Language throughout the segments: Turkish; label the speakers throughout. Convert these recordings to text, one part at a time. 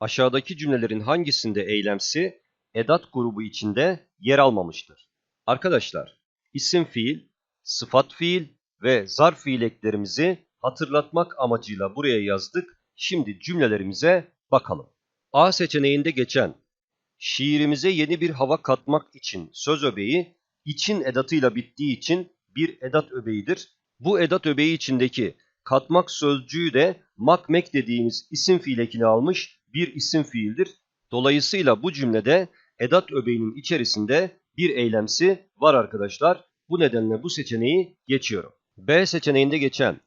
Speaker 1: Aşağıdaki cümlelerin hangisinde eylemsi edat grubu içinde yer almamıştır? Arkadaşlar, isim fiil, sıfat fiil ve zarf fiil eklerimizi hatırlatmak amacıyla buraya yazdık. Şimdi cümlelerimize bakalım. A seçeneğinde geçen şiirimize yeni bir hava katmak için söz öbeği için edatıyla bittiği için bir edat öbeğidir. Bu edat öbeği içindeki katmak sözcüğü de makmek dediğimiz isim fiil ekini almış bir isim fiildir. Dolayısıyla bu cümlede edat öbeğinin içerisinde bir eylemsi var arkadaşlar. Bu nedenle bu seçeneği geçiyorum. B seçeneğinde geçen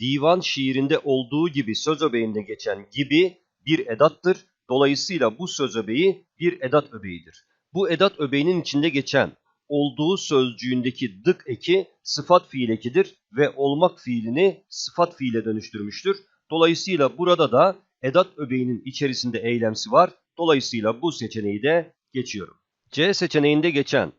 Speaker 1: divan şiirinde olduğu gibi söz öbeğinde geçen gibi bir edattır. Dolayısıyla bu söz öbeği bir edat öbeğidir. Bu edat öbeğinin içinde geçen olduğu sözcüğündeki dık eki sıfat fiil ekidir ve olmak fiilini sıfat fiile dönüştürmüştür. Dolayısıyla burada da edat öbeğinin içerisinde eylemsi var. Dolayısıyla bu seçeneği de geçiyorum. C seçeneğinde geçen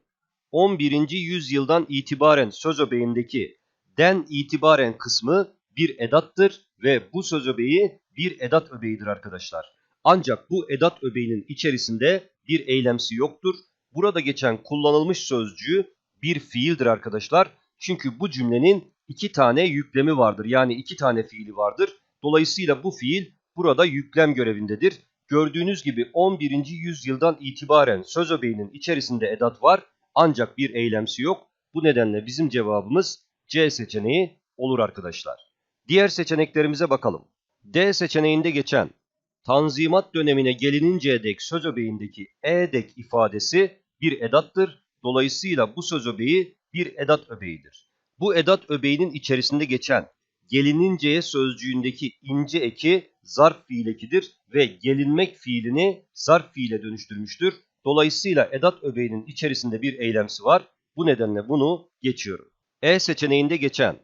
Speaker 1: 11. yüzyıldan itibaren söz öbeğindeki den itibaren kısmı bir edattır ve bu söz öbeği bir edat öbeğidir arkadaşlar. Ancak bu edat öbeğinin içerisinde bir eylemsi yoktur. Burada geçen kullanılmış sözcüğü bir fiildir arkadaşlar. Çünkü bu cümlenin iki tane yüklemi vardır. Yani iki tane fiili vardır. Dolayısıyla bu fiil burada yüklem görevindedir. Gördüğünüz gibi 11. yüzyıldan itibaren söz öbeğinin içerisinde edat var ancak bir eylemsi yok. Bu nedenle bizim cevabımız C seçeneği olur arkadaşlar. Diğer seçeneklerimize bakalım. D seçeneğinde geçen Tanzimat dönemine gelininceye dek söz öbeğindeki e dek ifadesi bir edattır. Dolayısıyla bu söz öbeği bir edat öbeğidir. Bu edat öbeğinin içerisinde geçen gelininceye sözcüğündeki ince eki zarf fiil ekidir ve gelinmek fiilini zarf fiile dönüştürmüştür. Dolayısıyla edat öbeğinin içerisinde bir eylemsi var. Bu nedenle bunu geçiyorum. E seçeneğinde geçen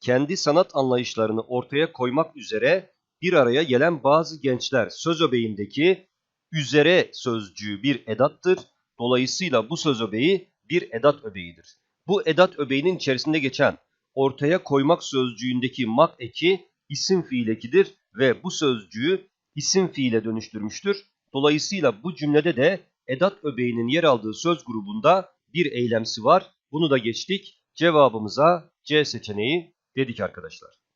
Speaker 1: kendi sanat anlayışlarını ortaya koymak üzere bir araya gelen bazı gençler söz öbeğindeki üzere sözcüğü bir edattır. Dolayısıyla bu söz öbeği bir edat öbeğidir. Bu edat öbeğinin içerisinde geçen ortaya koymak sözcüğündeki mak eki isim fiil ekidir ve bu sözcüğü isim fiile dönüştürmüştür. Dolayısıyla bu cümlede de edat öbeğinin yer aldığı söz grubunda bir eylemsi var. Bunu da geçtik. Cevabımıza C seçeneği dedik arkadaşlar.